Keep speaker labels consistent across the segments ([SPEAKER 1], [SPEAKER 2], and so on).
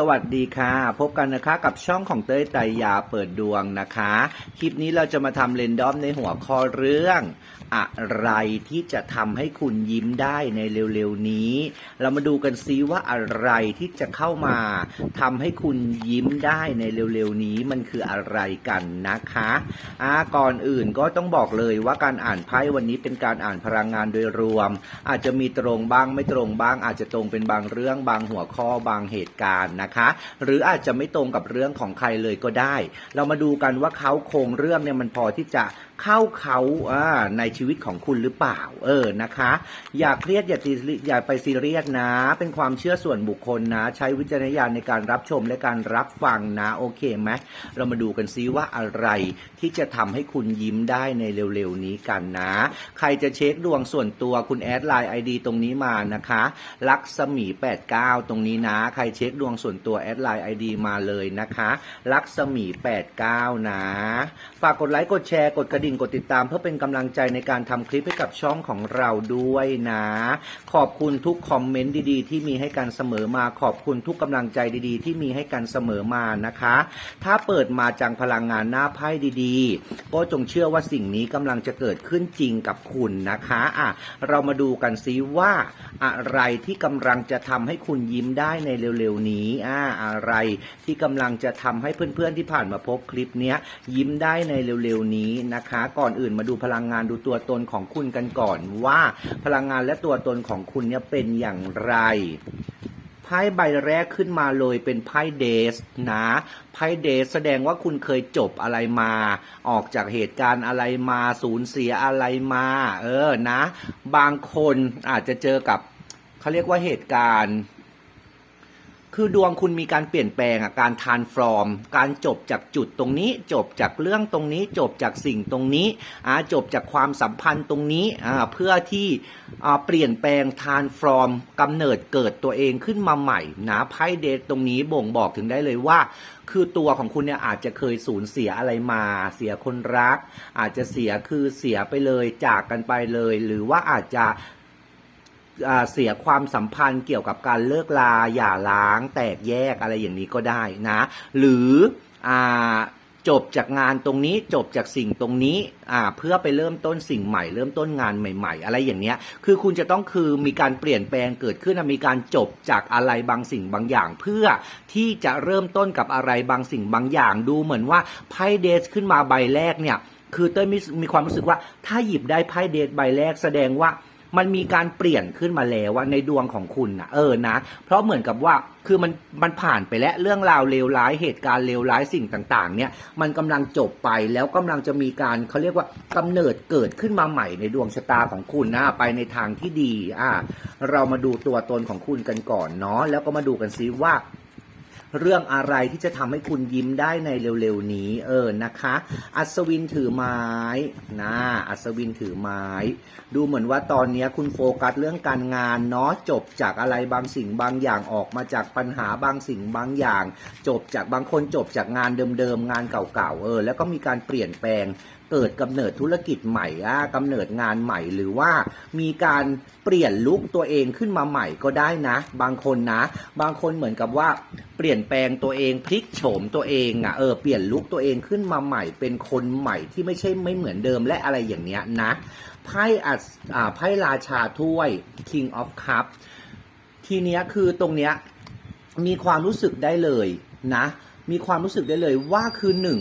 [SPEAKER 1] สวัสดีค่ะ พบกันนะคะกับช่องของเต้ยไตยาเปิดดวงนะคะ คลิปนี้เราจะมาทำเรนดอมในหัวข้อเรื่อง อะไรที่จะทำให้คุณยิ้มได้ในเร็วๆนี้ เรามาดูกันซิว่าอะไรที่จะเข้ามาทำให้คุณยิ้มได้ในเร็วๆนี้มันคืออะไรกันนะคะอ่าก่อนอื่นก็ต้องบอกเลยว่าการอ่านไพ่วันนี้เป็นการอ่านพลังงานโดยรวม อาจจะมีตรงบ้างไม่ตรงบ้าง อาจจะตรงเป็นบางเรื่องบางหัวข้อบางเหตุการณ์นะคะ หรืออาจจะไม่ตรงกับเรื่องของใครเลยก็ได้ เรามาดูกันว่าเขาโครงเรื่องเนี่ยมันพอที่จะ เข้าเขาในชีวิตของคุณหรือเปล่า เออนะคะ อย่าเครียดอย่าซีอย่าไปซีเรียสนะ เป็นความเชื่อส่วนบุคคลนะ ใช้วิจารณญาณในการรับชมและการรับฟังนะ โอเคไหมเรามาดูกันซิว่าอะไรที่จะทำให้คุณยิ้มได้ในเร็วๆนี้กันนะ ใครจะเช็คดวงส่วนตัวคุณแอดไลน์ไอดีตรงนี้มานะคะ ลักษมี 89 ตรงนี้นะ ใครเช็คดวงส่วนตัวแอดไลน์ไอดีมาเลยนะคะ ลักษมี 89 นะ ฝากกดไลค์กดแชร์กดกระดิ่งกดติดตามเพื่อเป็นกำลังใจในการทำคลิปให้กับช่องของเราด้วยนะ ขอบคุณทุกคอมเมนต์ดีๆ ที่มีให้กันเสมอมา ขอบคุณทุกกำลังใจดีๆ ที่มีให้กันเสมอมานะคะ ถ้าเปิดมาจังพลังงานหน้าไพ่ดีๆ ก็จงเชื่อว่าสิ่งนี้กำลังจะเกิดขึ้นจริงกับคุณนะคะอะเรามาดูกันซิว่า อะไรที่กำลังจะทำให้คุณยิ้มได้ในเร็วๆนี้อ่าอะไรที่กำลังจะทำให้เพื่อนๆที่ผ่านมาพบคลิปเนี้ยยิ้มได้ในเร็วๆนี้นะคะก่อนอื่นมาดูพลังงานดูตัวตนของคุณกันก่อนว่าพลังงานและตัวตนของคุณเนี่ยเป็นอย่างไรไพ่ใบแรกขึ้นมาเลยเป็นไพ่เดสนะไพ่เดสแสดงว่าคุณเคยจบอะไรมา ออกจากเหตุการณ์อะไรมาสูญเสียอะไรมา เออนะ บางคนอาจจะเจอกับเขาเรียกว่าเหตุการณ์ คือดวงคุณมีการเปลี่ยนแปลงอะการทานฟอร์ม การจบจากจุดตรงนี้ จบจากเรื่องตรงนี้ จบจากสิ่งตรงนี้อ่าจบจากความสัมพันธ์ตรงนี้อ่าเพื่อที่อ่าเปลี่ยนแปลงทานฟอร์มกำเนิดเกิดตัวเองขึ้นมาใหม่นะไพ่เดทตรงนี้บ่งบอกถึงได้เลยว่า คือตัวของคุณเนี่ยอาจจะเคยสูญเสียอะไรมา เสียคนรัก อาจจะเสียคือเสียไปเลยจากกันไปเลย หรือว่าอาจจะ เสียความสัมพันธ์เกี่ยวกับการเลิกลาหย่าร้าง แตกแยกอะไรอย่างนี้ก็ได้นะ หรืออจบจากงานตรงนี้จบจากสิ่งตรงนี้อ่าเพื่อไปเริ่มต้นสิ่งใหม่ เริ่มต้นงานใหม่ ๆ อะไรอย่างเนี้ยคือคุณจะต้องคือมีการเปลี่ยนแปลงเกิดขึ้นมีการจบจากอะไรบางสิ่งบางอย่าง เพื่อที่จะเริ่มต้นกับอะไรบางสิ่งบางอย่าง ดูเหมือนว่าไพ่เดสขึ้นมาใบแรกเนี่ยคือเต้ยมีมีความรู้สึกว่าถ้าหยิบได้ไพ่เดทใบแรกแสดงว่า มันมีการเปลี่ยนขึ้นมาแล้วว่าในดวงของคุณนะเออนะ เพราะเหมือนกับว่าคือมันมันผ่านไปแล้วเรื่องราวเลวร้ายเหตุการณ์เลวร้ายสิ่งต่างๆ เนี่ยมันกำลังจบไปแล้วกำลังจะมีการเขาเรียกว่ากำเนิดเกิดขึ้นมาใหม่ในดวงชะตาของคุณนะไปในทางที่ดีอ่าเรามาดูตัวตนของคุณกันก่อนเนาะแล้วก็มาดูกันซิว่า เรื่องอะไรที่จะทำให้คุณยิ้มได้ในเร็วๆนี้ เออนะคะ อัศวินถือไม้นะอัศวินถือไม้ ดูเหมือนว่าตอนนี้คุณโฟกัสเรื่องการงานเนาะจบจากอะไรบางสิ่งบางอย่างออกมาจากปัญหาบางสิ่งบางอย่าง จบจากบางคนจบจากงานเดิมๆงานเก่าๆเออแล้วก็มีการเปลี่ยนแปลง เกิดกำเนิดธุรกิจใหม่อ่ากำเนิดงานใหม่หรือว่ามีการเปลี่ยนลุคตัวเองขึ้นมาใหม่ก็ได้นะ บางคนนะ บางคนเหมือนกับว่าเปลี่ยนแปลงตัวเองพลิกโฉมตัวเองอะเออเปลี่ยนลุคตัวเองขึ้นมาใหม่ เป็นคนใหม่ที่ไม่ใช่ไม่เหมือนเดิมและอะไรอย่างเนี้ยนะไพ่อัศอ่าไพ่ราชาถ้วย King of Cup ทีเนี้ยคือตรงเนี้ยมีความรู้สึกได้เลยนะ มีความรู้สึกได้เลยว่าคือหนึ่ง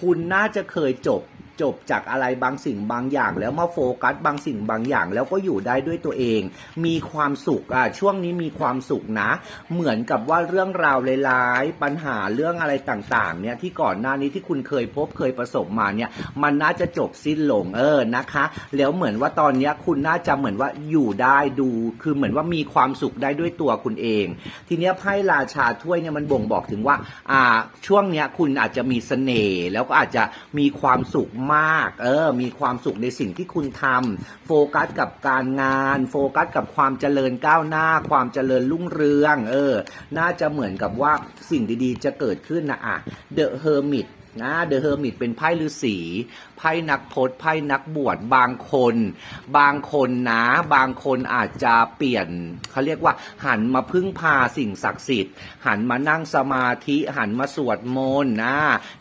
[SPEAKER 1] คุณน่าจะเคยจบ จบจากอะไรบางสิ่งบางอย่าง แล้วมาโฟกัสบางสิ่งบางอย่าง แล้วก็อยู่ได้ด้วยตัวเอง มีความสุขอะช่วงนี้มีความสุขนะ เหมือนกับว่าเรื่องราวร้ายๆปัญหาเรื่องอะไรต่างๆ เนี่ยที่ก่อนหน้านี้ที่คุณเคยพบเคยประสบมาเนี่ย มันน่าจะจบสิ้นลงเออนะคะ แล้วเหมือนว่าตอนนี้คุณน่าจะเหมือนว่าอยู่ได้ดู คือเหมือนว่ามีความสุขได้ด้วยตัวคุณเอง ทีเนี้ยไพ่ราชาถ้วยเนี่ยมันบ่งบอกถึงว่าอ่าช่วงเนี้ยคุณอาจจะมีเสน่ห์แล้วก็อาจจะมีความสุขมาก เออ มีความสุขในสิ่งที่คุณทำโฟกัสกับการงาน โฟกัสกับความเจริญก้าวหน้า ความเจริญรุ่งเรือง เออ น่าจะเหมือนกับว่าสิ่งดีๆ จะเกิดขึ้นนะอะ The Hermit นะเดอะเฮอร์มิตเป็นไพ่ฤาษีไพ่นักพจน์ไพ่นักบวชบางคน บางคนนะบางคนอาจจะเปลี่ยนเขาเรียกว่า หันมาพึ่งพาสิ่งศักดิ์สิทธิ์ หันมานั่งสมาธิหันมาสวดมนต์นะ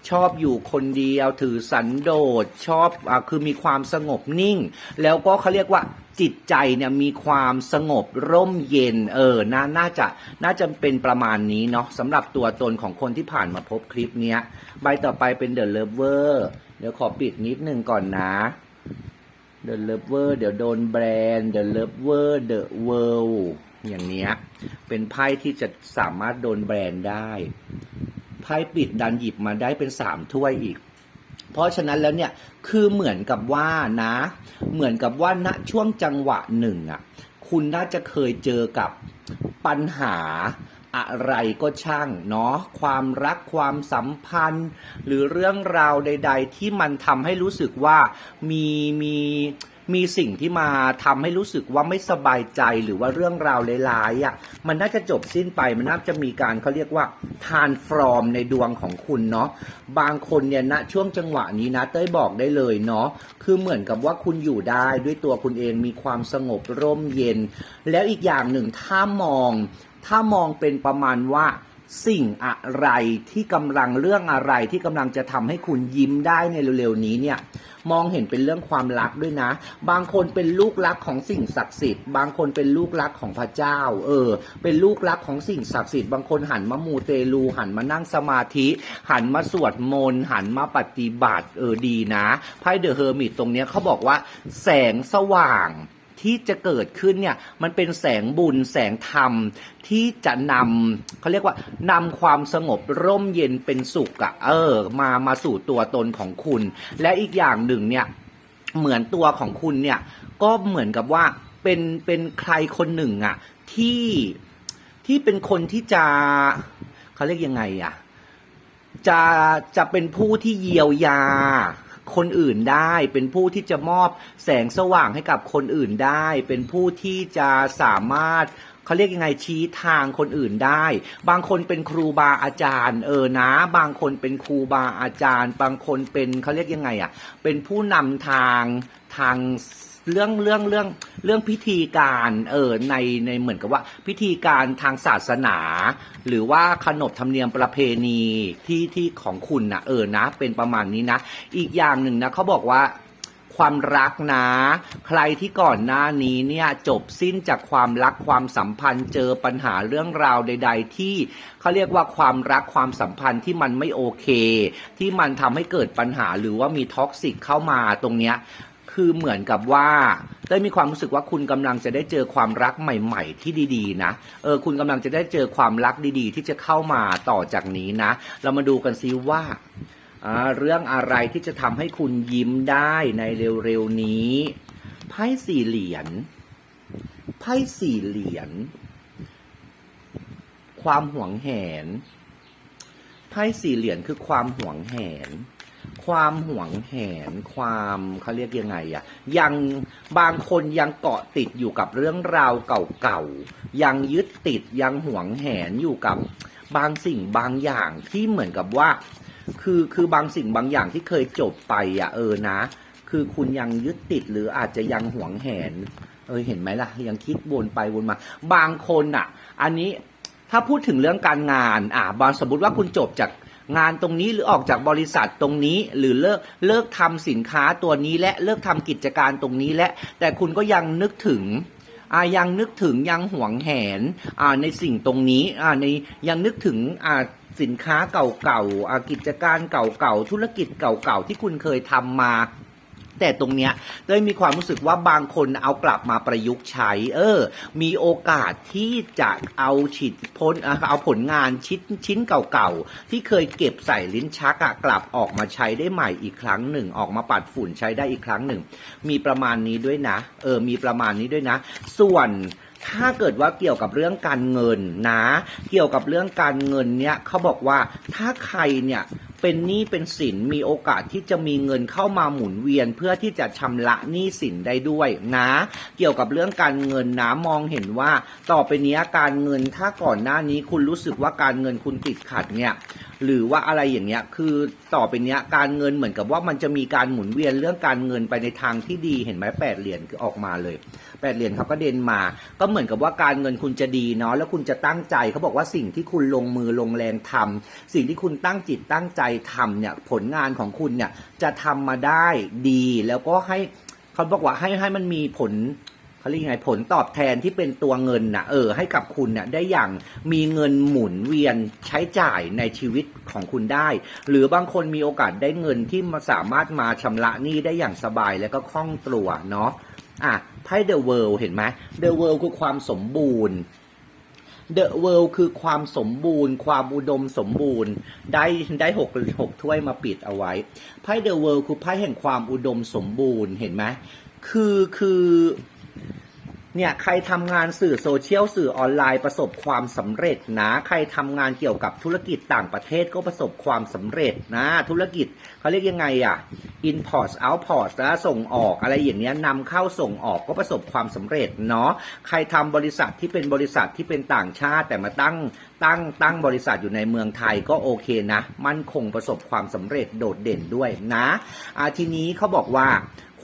[SPEAKER 1] ชอบอยู่คนเดียวถือสันโดษชอบอคือมีความสงบนิ่ง แล้วก็เขาเรียกว่า จิตใจเนี่ยมีความสงบร่มเย็นเออนาน่าจะน่าจะเป็นประมาณนี้เนาะสำหรับตัวตนของคนที่ผ่านมาพบคลิปเนี้ยใบต่อไปเป็น The Lover เดี๋ยวขอปิดนิดนึงก่อนนะ The Lover เดี๋ยวโดนแบรนด์ The Lover The World อย่างเนี้ยเป็นไพ่ที่จะสามารถโดนแบรนด์ได้ไพ่ปิดดันหยิบมาได้เป็นสามถ้วยอีก เพราะฉะนั้นแล้วเนี่ยคือเหมือนกับว่านะ เหมือนกับว่าณช่วงจังหวะหนึ่งอะคุณน่าจะเคยเจอกับปัญหาอะไรก็ช่างเนาะความรักความสัมพันธ์ หรือเรื่องราวใด ๆ ที่มันทำให้รู้สึกว่ามีมีมี มีสิ่งที่มาทำให้รู้สึกว่าไม่สบายใจหรือว่าเรื่องราวร้ายๆอะมันน่าจะจบสิ้นไปมันน่าจะมีการเขาเรียกว่าทานฟรอมในดวงของคุณเนาะบางคนเนี่ยณช่วงจังหวะนี้นะเต้ยบอกได้เลยเนาะคือเหมือนกับว่าคุณอยู่ได้ด้วยตัวคุณเองมีความสงบร่มเย็น แล้วอีกอย่างหนึ่งถ้ามอง ถ้ามองเป็นประมาณว่า สิ่งอะไรที่กำลังเรื่องอะไรที่กำลังจะทำให้คุณยิ้มได้ในเร็วๆนี้เนี่ยมองเห็นเป็นเรื่องความรักด้วยนะ บางคนเป็นลูกรักของสิ่งศักดิ์สิทธิ์ บางคนเป็นลูกรักของพระเจ้า เออ เป็นลูกรักของสิ่งศักดิ์สิทธิ์ บางคนหันมามูเตลู หันมานั่งสมาธิ หันมาสวดมนต์ หันมาปฏิบัติ เออดีนะ ไพ่เดอะเฮอร์มิตตรงเนี้ยเขาบอกว่า แสงสว่าง ที่จะเกิดขึ้นเนี่ยมันเป็นแสงบุญแสงธรรมที่จะนำเขาเรียกว่านำความสงบร่มเย็นเป็นสุขอะเออ มามาสู่ตัวตนของคุณ และอีกอย่างหนึ่งเนี่ยเหมือนตัวของคุณเนี่ยก็เหมือนกับว่าเป็นเป็นใครคนหนึ่งอะที่ที่เป็นคนที่จะเขาเรียกยังไงอะจะจะเป็นผู้ที่เยียวยา คนอื่นได้ เป็นผู้ที่จะมอบแสงสว่างให้กับคนอื่นได้ เป็นผู้ที่จะสามารถเขาเรียกยังไงชี้ทางคนอื่นได้ บางคนเป็นครูบาอาจารย์เออนะ บางคนเป็นครูบาอาจารย์ บางคนเป็นเขาเรียกยังไงอะ เป็นผู้นำทาง ทางเรื่องเรื่องเรื่องเรื่องพิธีการเออในในเหมือนกับว่า พิธีการทางศาสนา หรือว่าขนบธรรมเนียมประเพณีที่ที่ของคุณนะเออนะ เป็นประมาณนี้นะ อีกอย่างหนึ่งนะเขาบอกว่าความรักนะ ใครที่ก่อนหน้านี้เนี่ยจบสิ้นจากความรักความสัมพันธ์เจอปัญหาเรื่องราวใด ๆ ที่เขาเรียกว่าความรักความสัมพันธ์ที่มันไม่โอเค ที่มันทำให้เกิดปัญหาหรือว่ามีท็อกซิกเข้ามาตรงเนี้ย คือเหมือนกับว่าได้มีความรู้สึกว่าคุณกำลังจะได้เจอความรักใหม่ ๆ ที่ดีๆ นะ เออ คุณกำลังจะได้เจอความรักดีๆ ที่จะเข้ามาต่อจากนี้นะ เรามาดูกันซิว่าอ่าเรื่องอะไรที่จะทำให้คุณยิ้มได้ในเร็วๆนี้ ไพ่สี่เหรียญ ไพ่สี่เหรียญ ความหวงแหน ไพ่สี่เหรียญคือความหวงแหน ความหวงแหน ความเขาเรียกยังไงอะยังบางคนยังเกาะติดอยู่กับเรื่องราวเก่าๆ ยังยึดติดยังหวงแหนอยู่กับบางสิ่งบางอย่างที่เหมือนกับว่า คือคือบางสิ่งบางอย่างที่เคยจบไปอะเออนะ คือคุณยังยึดติดหรืออาจจะยังหวงแหน เออเห็นไหมล่ะ ยังคิดวนไปวนมา บางคนอะอันนี้ถ้าพูดถึงเรื่องการงาน อ่าบางสมมติว่าคุณจบจาก งานตรงนี้หรือออกจากบริษัทตรงนี้ หรือเลิกเลิกทำสินค้าตัวนี้และเลิกทำกิจการตรงนี้และ แต่คุณก็ยังนึกถึงอ่ายังนึกถึงยังหวงแหนอ่าในสิ่งตรงนี้อ่าในยังนึกถึงอ่าสินค้าเก่าๆอ่ากิจการเก่าๆธุรกิจเก่าๆที่คุณเคยทำมา แต่ตรงเนี้ยเต้ยมีความรู้สึกว่าบางคนเอากลับมาประยุกต์ใช้ เออ มีโอกาสที่จะเอาฉิดพ้นเอาผลงานชิ้นชิ้นเก่าๆ ที่เคยเก็บใส่ลิ้นชักอะกลับออกมาใช้ได้ใหม่อีกครั้งหนึ่ง ออกมาปัดฝุ่นใช้ได้อีกครั้งหนึ่ง มีประมาณนี้ด้วยนะ เออ มีประมาณนี้ด้วยนะ ส่วนถ้าเกิดว่าเกี่ยวกับเรื่องการเงินนะ เกี่ยวกับเรื่องการเงินเนี่ยเขาบอกว่าถ้าใครเนี่ย เป็นหนี้เป็นสินมีโอกาสที่จะมีเงินเข้ามาหมุนเวียน เพื่อที่จะชำระหนี้สินได้ด้วยนะ เกี่ยวกับเรื่องการเงินนะมองเห็นว่า ต่อไปนี้การเงินถ้าก่อนหน้านี้คุณรู้สึกว่าการเงินคุณติดขัดเนี่ยหรือว่าอะไรอย่างเงี้ยคือต่อไปเนี้ยการเงินเหมือนกับว่ามันจะมีการหมุนเวียนเรื่องการเงินไปในทางที่ดีเห็นไหมแปดเหรียญออกมาเลย ดเหรียญเขาก็เด่นมา ก็เหมือนกับว่าการเงินคุณจะดีเนาะแล้วคุณจะตั้งใจเขาบอกว่าสิ่งที่คุณลงมือลงแรงทำสิ่งที่คุณตั้งจิตตั้งใจทำเนี่ยผลงานของคุณเนี่ยจะทำมาได้ดีแล้วก็ให้เขาบอกว่าให้ให้มันมีผลเขาเรียกไงผลตอบแทนที่เป็นตัวเงินนะเออให้กับคุณเนี่ยได้อย่างมีเงินหมุนเวียนใช้จ่ายในชีวิตของคุณได้ หรือบางคนมีโอกาสได้เงินที่มาสามารถมาชำระหนี้ได้อย่างสบายแล้วก็คล่องตัวเนาะ อะไพ่ The World เห็นไหม The World คือความสมบูรณ์ The World คือความสมบูรณ์ ความอุดมสมบูรณ์ ได้ได้หกหกถ้วยมาปิดเอาไว้ไพ่ The World คือไพ่แห่งความอุดมสมบูรณ์เห็นไหมคือคือ เนี่ยใครทำงานสื่อโซเชียลสื่อออนไลน์ประสบความสำเร็จนะใครทำงานเกี่ยวกับธุรกิจต่างประเทศก็ประสบความสำเร็จนะธุรกิจเขาเรียกยังไงอะ import outport นะส่งออกอะไรอย่างเนี้ยนำเข้าส่งออกก็ประสบความสำเร็จเนาะใครทำบริษัทที่เป็นบริษัทที่เป็นต่างชาติ แต่มาตั้งตั้งตั้งบริษัทอยู่ในเมืองไทยก็โอเคนะ มั่นคงประสบความสำเร็จโดดเด่นด้วยนะอาทีนี้เขาบอกว่า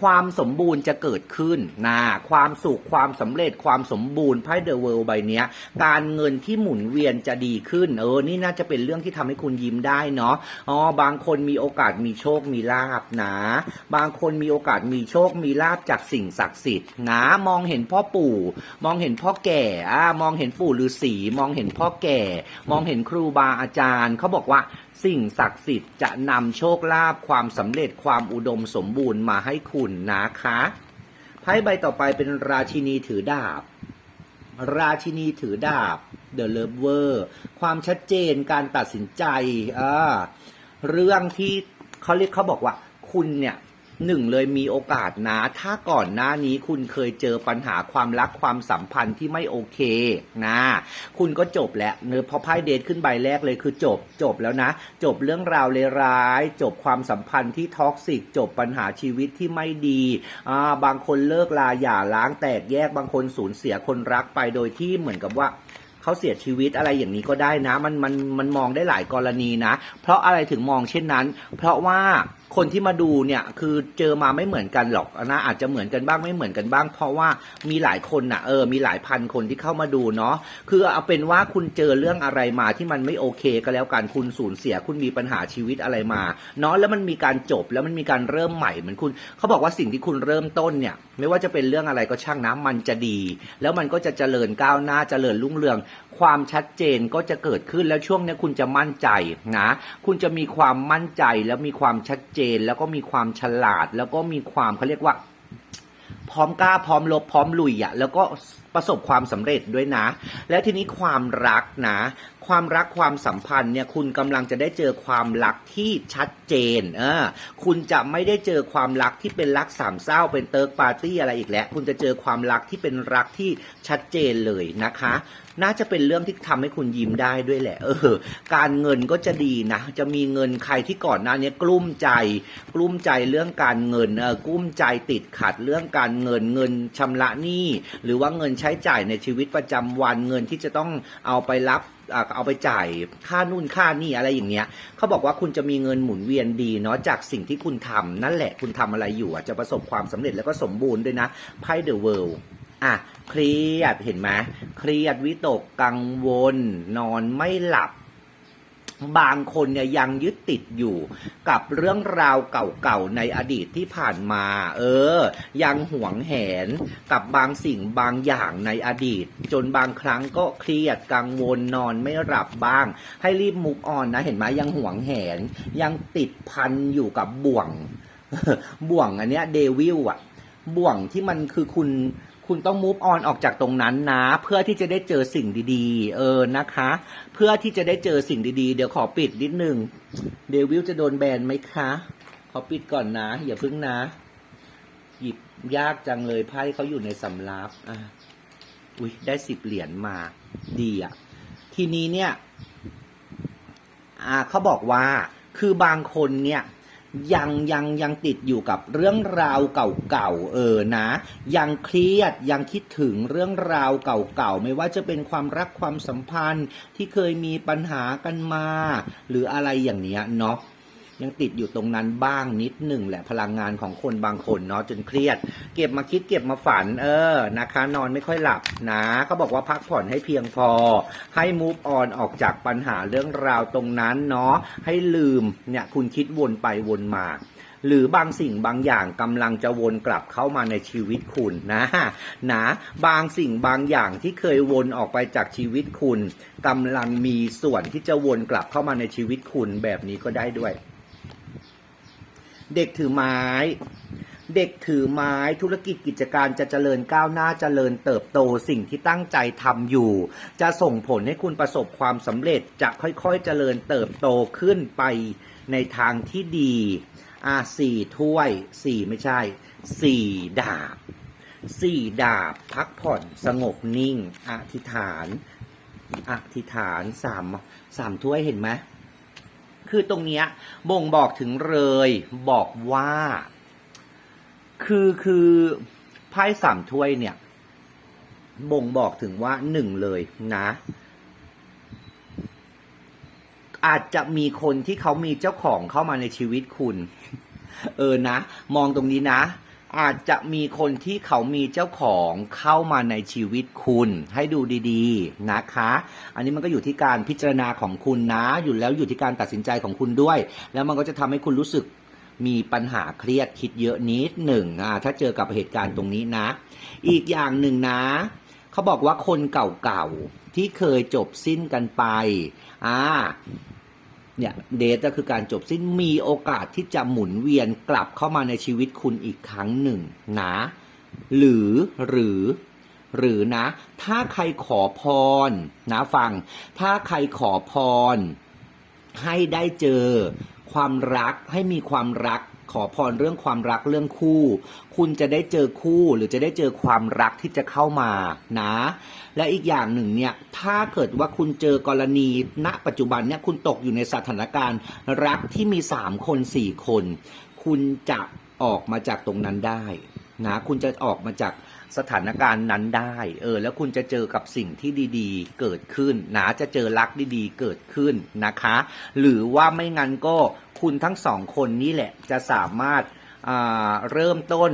[SPEAKER 1] ความสมบูรณ์จะเกิดขึ้นนะความสุขความสำเร็จความสมบูรณ์ไพ่เดอะเวิลด์ใบนี้การเงินที่หมุนเวียนจะดีขึ้น เออ นี่น่าจะเป็นเรื่องที่ทำให้คุณยิ้มได้เนาะอ๋อบางคนมีโอกาสมีโชคมีลาบนะ บางคนมีโอกาสมีโชคมีลาบจากสิ่งศักดิ์สิทธิ์นะมองเห็นพ่อปู่ มองเห็นพ่อแก่อ่ามองเห็นปู่ฤาษีมองเห็นพ่อแก่ มองเห็นครูบาอาจารย์เขาบอกว่าสิ่งศักดิ์สิทธิ์จะนำโชคลาภความสำเร็จความอุดมสมบูรณ์มาให้คุณนะคะไพ่ใบต่อไปเป็นราชินีถือดาบ ราชินีถือดาบ The Lover ความชัดเจนการตัดสินใจอ่าเรื่องที่เขาเรียกเขาบอกว่า คุณเนี่ย หนึ่งเลยมีโอกาสนะ ถ้าก่อนหน้านี้คุณเคยเจอปัญหาความรักความสัมพันธ์ที่ไม่โอเคนะ คุณก็จบแล้วเนื้อะพอไพ่เดทขึ้นใบแรกเลยคือจบจบแล้วนะ จบเรื่องราวเลวร้าย จบความสัมพันธ์ที่ท็อกซิกจบปัญหาชีวิตที่ไม่ดีอ่าบางคนเลิกลาหย่าร้างแตกแยกบางคนสูญเสียคนรักไปโดยที่เหมือนกับว่าเขาเสียชีวิตอะไรอย่างนี้ก็ได้นะ มันมันมันมองได้หลายกรณีนะ เพราะอะไรถึงมองเช่นนั้น เพราะว่า คนที่มาดูเนี่ยคือเจอมาไม่เหมือนกันหรอกนะอาจจะเหมือนกันบ้างไม่เหมือนกันบ้าง เพราะว่ามีหลายคนนะเออมีหลายพันคนที่เข้ามาดูเนาะคือเอาเป็นว่าคุณเจอเรื่องอะไรมาที่มันไม่โอเคก็แล้วกันคุณสูญเสียคุณมีปัญหาชีวิตอะไรมาเนาะแล้วมันมีการจบแล้วมันมีการเริ่มใหม่เหมือนคุณเขาบอกว่าสิ่งที่คุณเริ่มต้นเนี่ยไม่ว่าจะเป็นเรื่องอะไรก็ช่างนะมันจะดี แล้วมันก็จะเจริญก้าวหน้าเจริญรุ่งเรือง ความชัดเจนก็จะเกิดขึ้นแล้วช่วงนี้คุณจะมั่นใจนะ คุณจะมีความมั่นใจแล้วมีความชัดเจน แล้วก็มีความฉลาด แล้วก็มีความเขาเรียกว่า พร้อมกล้าพร้อมลบพร้อมลุยอะ่ะแล้วก็ประสบความสำเร็จด้วยนะ แล้วทีนี้ความรักนะ ความรักความสัมพันธ์เนี่ยคุณกำลังจะได้เจอความรักที่ชัดเจนเออคุณจะไม่ได้เจอความรักที่เป็นรักสามเศร้าเป็นเติร์กปาร์ตี้อะไรอีกแล้ว คุณจะเจอความรักที่เป็นรักที่ชัดเจนเลยนะคะ น่าจะเป็นเรื่องที่ทำให้คุณยิ้มได้ด้วยแหละ เออ การเงินก็จะดีนะ จะมีเงินใครที่ก่อนหน้านี้กลุ้มใจ กลุ้มใจเรื่องการเงินเออกลุ้มใจติดขัดเรื่องการเงินเงินชำระหนี้หรือว่าเงินใช้จ่ายในชีวิตประจำวันเงินที่จะต้องเอาไปรับเอาไปจ่ายค่านู่นค่านี่อะไรอย่างเงี้ยเขาบอกว่าคุณจะมีเงินหมุนเวียนดีเนาะจากสิ่งที่คุณทำนั่นแหละคุณทำอะไรอยู่จะประสบความสำเร็จแล้วก็สมบูรณ์ด้วยนะไพ่เดอะเวิลด์ อะเครียดเห็นไหมเครียดวิตกกังวล นอนไม่หลับบางคนเนี่ยยังยึดติดอยู่กับเรื่องราวเก่าๆในอดีตที่ผ่านมา เออ ยังหวงแหนกับบางสิ่งบางอย่างในอดีต จนบางครั้งก็เครียดกังวลนอนไม่หลับบ้าง ให้รีบมุกออนนะเห็นไหมยังหวงแหน ยังติดพันอยู่กับบ่วง บ่วงอันเนี้ยเดวิลอะบ่วงที่มันคือคุณ คุณต้องมูฟออนออกจากตรงนั้นนะ เพื่อที่จะได้เจอสิ่งดีๆ เออนะคะ เพื่อที่จะได้เจอสิ่งดีๆ เดี๋ยวขอปิดนิดนึงเดวิลจะโดนแบนไหมคะ ขอปิดก่อนนะ อย่าพึ่งนะ หยิบยากจังเลยไพ่เขาอยู่ในสำรับอะอุ้ยได้สิบเหรียญมาดีอะ ทีนี้เนี่ย อ่าเขาบอกว่าคือบางคนเนี่ย ยังยังยังติดอยู่กับเรื่องราวเก่าๆเออนะ ยังเครียดยังคิดถึงเรื่องราวเก่าๆไม่ว่าจะเป็นความรักความสัมพันธ์ที่เคยมีปัญหากันมา หรืออะไรอย่างเนี้ยเนาะ ยังติดอยู่ตรงนั้นบ้างนิดหนึ่งแหละพลังงานของคนบางคนเนาะจนเครียด เก็บมาคิดเก็บมาฝัน เออนะคะ นอนไม่ค่อยหลับนะเขาบอกว่าพักผ่อนให้เพียงพอ ให้ move on ออกจากปัญหาเรื่องราวตรงนั้นเนาะให้ลืมเนี่ยคุณคิดวนไปวนมาหรือบางสิ่งบางอย่างกำลังจะวนกลับเข้ามาในชีวิตคุณนะนะบางสิ่งบางอย่างที่เคยวนออกไปจากชีวิตคุณกำลังมีส่วนที่จะวนกลับเข้ามาในชีวิตคุณแบบนี้ก็ได้ด้วย เด็กถือไม้ เด็กถือไม้ธุรกิจกิจการจะเจริญก้าวหน้าเจริญเติบโตสิ่งที่ตั้งใจทำอยู่ จะส่งผลให้คุณประสบความสำเร็จจะค่อยๆเจริญเติบโตขึ้นไปในทางที่ดีอ่าสี่ถ้วยสี่ไม่ใช่สี่ดาบสี่ดาบพักผ่อนสงบนิ่ง อธิษฐาน อธิษฐานสามสามถ้วยเห็นไหม คือตรงเนี้ยบ่งบอกถึงเลย บอกว่า คือคือไพ่สามถ้วยเนี่ย บ่งบอกถึงว่าหนึ่งเลยนะ อาจจะมีคนที่เขามีเจ้าของเข้ามาในชีวิตคุณ เออนะ มองตรงนี้นะ อาจจะมีคนที่เขามีเจ้าของเข้ามาในชีวิตคุณ ให้ดูดีๆนะคะ อันนี้มันก็อยู่ที่การพิจารณาของคุณนะ อยู่แล้วอยู่ที่การตัดสินใจของคุณด้วย แล้วมันก็จะทำให้คุณรู้สึกมีปัญหาเครียดคิดเยอะนิดหนึ่งอ่าถ้าเจอกับเหตุการณ์ตรงนี้นะ อีกอย่างหนึ่งนะเขาบอกว่าคนเก่าๆที่เคยจบสิ้นกันไปอ่า เนี่ยเดทก็คือการจบสิ้นมีโอกาสที่จะหมุนเวียนกลับเข้ามาในชีวิตคุณอีกครั้งหนึ่งนะหรือหรือ หรือนะ ถ้าใครขอพรนะฟัง ถ้าใครขอพร ให้ได้เจอ ความรักให้มีความรัก ขอพรเรื่องความรักเรื่องคู่ คุณจะได้เจอคู่หรือจะได้เจอความรักที่จะเข้ามานะ และอีกอย่างหนึ่งเนี่ยถ้าเกิดว่าคุณเจอกรณีณปัจจุบันเนี่ยคุณตกอยู่ในสถานการณ์ รักที่มีสามคนสี่คน คุณจะออกมาจากตรงนั้นได้นะคุณจะออกมาจากสถานการณ์นั้นได้ เออ แล้วคุณจะเจอกับสิ่งที่ดีๆ เกิดขึ้นนะจะเจอรักดีๆ เกิดขึ้นนะคะ หรือว่าไม่งั้นก็ คุณทั้งสองคนนี่แหละจะสามารถาเริ่มต้น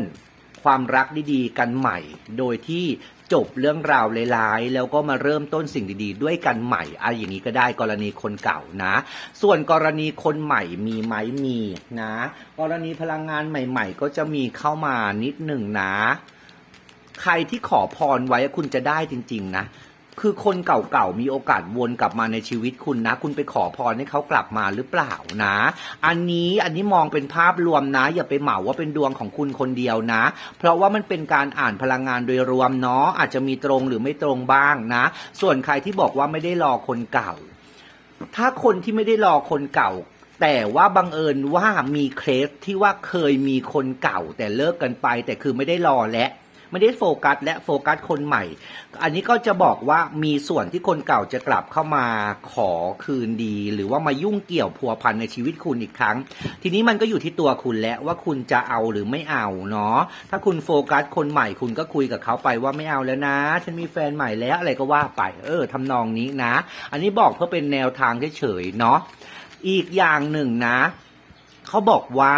[SPEAKER 1] ความรักดีๆ กันใหม่ โดยที่จบเรื่องราวร้ายๆแล้วก็มาเริ่มต้นสิ่งดีๆ ด้วยกันใหม่อะไรอย่างนี้ก็ได้กรณีคนเก่านะ ส่วนกรณีคนใหม่มีไหมมีนะ กรณีพลังงานใหม่ ๆ ก็จะมีเข้ามานิดหนึ่งนะ ใครที่ขอพรไว้คุณจะได้จริง ๆ นะ คือคนเก่าๆ มีโอกาสวนกลับมาในชีวิตคุณนะ คุณไปขอพรให้เขากลับมาหรือเปล่านะ อันนี้อันนี้มองเป็นภาพรวมนะ อย่าไปเหมาว่าเป็นดวงของคุณคนเดียวนะ เพราะว่ามันเป็นการอ่านพลังงานโดยรวมเนาะอาจจะมีตรงหรือไม่ตรงบ้างนะ ส่วนใครที่บอกว่าไม่ได้รอคนเก่า ถ้าคนที่ไม่ได้รอคนเก่าแต่ว่าบังเอิญว่ามีเคสที่ว่าเคยมีคนเก่า แต่เลิกกันไปแต่คือไม่ได้รอและ ไม่ได้โฟกัสและโฟกัสคนใหม่ อันนี้ก็จะบอกว่ามีส่วนที่คนเก่าจะกลับเข้ามาขอคืนดี หรือว่ามายุ่งเกี่ยวพัวพันในชีวิตคุณอีกครั้ง ทีนี้มันก็อยู่ที่ตัวคุณแล้วว่าคุณจะเอาหรือไม่เอาเนาะถ้าคุณโฟกัสคนใหม่ คุณก็คุยกับเขาไปว่าไม่เอาแล้วนะ ฉันมีแฟนใหม่แล้วอะไรก็ว่าไป เออทำนองนี้นะ อันนี้บอกเพื่อเป็นแนวทางเฉยๆเนาะอีกอย่างหนึ่งนะ เขาบอกว่า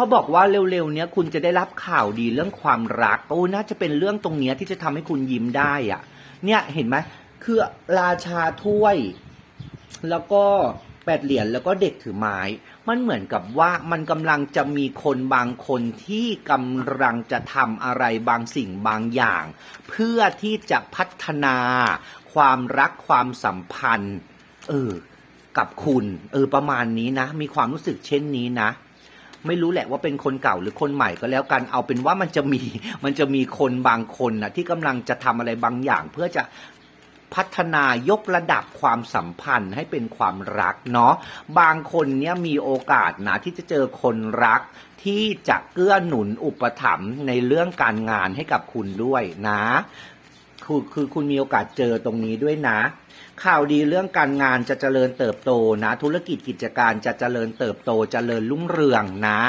[SPEAKER 1] เขาบอกว่าเร็วๆเนี้ยคุณจะได้รับข่าวดีเรื่องความรักโอ้น่าจะเป็นเรื่องตรงเนี้ยที่จะทำให้คุณยิ้มได้อะเนี่ยเห็นไหมคือราชาถ้วย แล้วก็แปดเหรียญแล้วก็เด็กถือไม้ มันเหมือนกับว่ามันกำลังจะมีคนบางคนที่กำลังจะทำอะไรบางสิ่งบางอย่าง เพื่อที่จะพัฒนาความรักความสัมพันธ์ เออ กับคุณ เออ ประมาณนี้นะ มีความรู้สึกเช่นนี้นะ ไม่รู้แหละว่าเป็นคนเก่าหรือคนใหม่ก็แล้วกันเอาเป็นว่ามันจะมีมันจะมีคนบางคนนะที่กำลังจะทำอะไรบางอย่างเพื่อจะพัฒนายกระดับความสัมพันธ์ให้เป็นความรักเนาะบางคนเนี่ยมีโอกาสนะที่จะเจอคนรักที่จะเกื้อหนุนอุปถัมภ์ในเรื่องการงานให้กับคุณด้วยนะ คือคือคุณมีโอกาสเจอตรงนี้ด้วยนะ ข่าวดีเรื่องการงานจะเจริญเติบโตนะ ธุรกิจกิจการจะเจริญเติบโตเจริญรุ่งเรืองนะ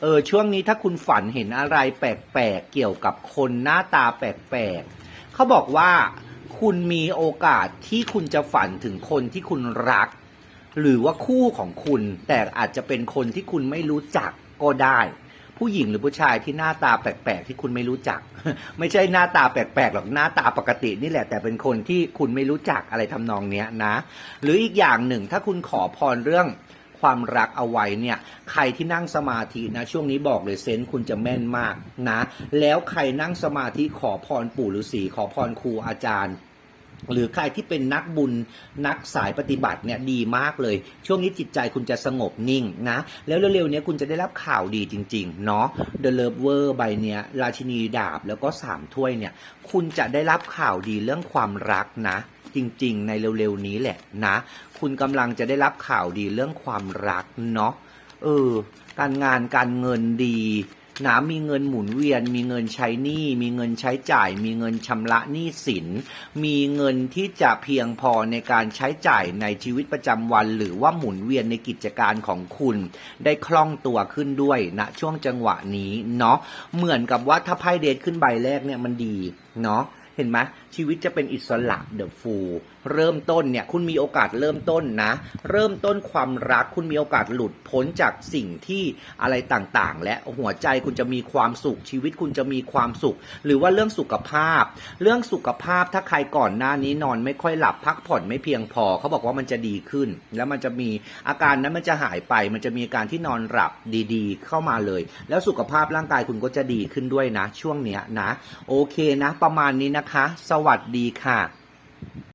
[SPEAKER 1] เออช่วงนี้ถ้าคุณฝันเห็นอะไรแปลกๆเกี่ยวกับคนหน้าตาแปลกๆเขาบอกว่าคุณมีโอกาสที่คุณจะฝันถึงคนที่คุณรัก หรือว่าคู่ของคุณ แต่อาจจะเป็นคนที่คุณไม่รู้จักก็ได้ ผู้หญิงหรือผู้ชายที่หน้าตาแปลกๆที่คุณไม่รู้จัก ไม่ใช่หน้าตาแปลกๆหรอกหน้าตาปกตินี่แหละ แต่เป็นคนที่คุณไม่รู้จักอะไรทำนองเนี้ยนะ หรืออีกอย่างหนึ่งถ้าคุณขอพรเรื่องความรักเอาไว้เนี่ย ใครที่นั่งสมาธินะ ช่วงนี้บอกเลยเซนส์คุณจะแม่นมากนะ แล้วใครนั่งสมาธิขอพรปู่ฤาษีขอพรครูอาจารย์ หรือใครที่เป็นนักบุญนักสายปฏิบัติเนี่ยดีมากเลย ช่วงนี้จิตใจคุณจะสงบนิ่งนะ แล้วเร็วๆนี้คุณจะได้รับข่าวดีจริงๆ เนาะ The Lover ใบเนี้ยราชินีดาบแล้วก็สามถ้วยเนี่ย คุณจะได้รับข่าวดีเรื่องความรักนะ จริงๆ ในเร็วๆนี้แหละนะ คุณกำลังจะได้รับข่าวดีเรื่องความรักเนาะเออการงานการเงินดี นะมีเงินหมุนเวียน มีเงินใช้หนี้มีเงินใช้จ่าย มีเงินชำระหนี้สิน มีเงินที่จะเพียงพอในการใช้จ่ายในชีวิตประจำวัน หรือว่าหมุนเวียนในกิจการของคุณ ได้คล่องตัวขึ้นด้วยณช่วงจังหวะนี้เนาะเหมือนกับว่าถ้าไพ่เดทขึ้นใบแรกเนี่ยมันดีเนาะ เห็นไหมชีวิตจะเป็นอิสระเดอะฟูเริ่มต้นเนี่ยคุณมีโอกาสเริ่มต้นนะ เริ่มต้นความรักคุณมีโอกาสหลุดพ้นจากสิ่งที่อะไรต่างๆ และหัวใจคุณจะมีความสุขชีวิตคุณจะมีความสุข หรือว่าเรื่องสุขภาพ เรื่องสุขภาพถ้าใครก่อนหน้านี้นอนไม่ค่อยหลับพักผ่อนไม่เพียงพอเขาบอกว่ามันจะดีขึ้น แล้วมันจะมีอาการนั้นมันจะหายไป มันจะมีการที่นอนหลับดีๆ เข้ามาเลย แล้วสุขภาพร่างกายคุณก็จะดีขึ้นด้วยนะ ช่วงเนี้ยนะ โอเคนะ ประมาณนี้นะนะคะ สวัสดีค่ะ